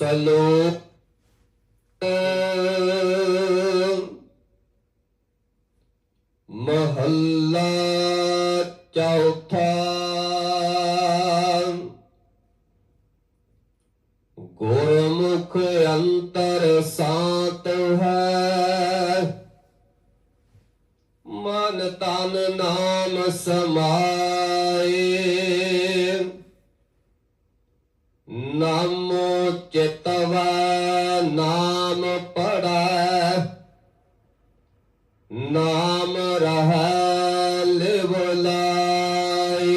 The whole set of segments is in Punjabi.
ਸਲੋਕ ਮਹੱਲਾ ਚੌਥਾ ਗੁਰਮੁਖ ਅੰਤਰ ਸਾਤ ਹੈ। ਮਨ ਤਨ ਨਾਮ ਸਮਾਏ। ਨਾਮੋ ਚਿਤਵਾ ਨਾਮ ਪੜੈ ਨਾਮ ਰਹਿ ਲਿਵ ਲਾਏ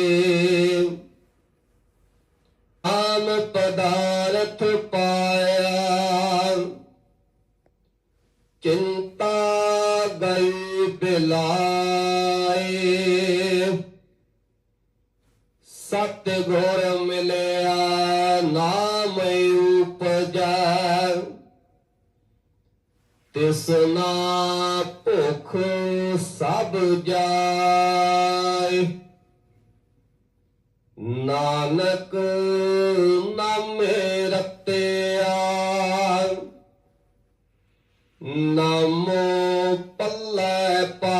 ਆਮ ਪਦਾਰਥ ਪਾਇਆ ਚਿੰਤਾ ਗਈ ਬਿਲਾ ਸਤ ਗੁਰ ਮਿਲਿਆ, ਨਾਮ ਉਪਜੈ। ਤਿਸਨਾ ਭੁਖ ਸਭ ਜਾਏ। ਨਾਨਕ ਨਾਮੇ ਰਤਿਆ। ਨਾਮੋ ਪੱਲੇ ਪਾ।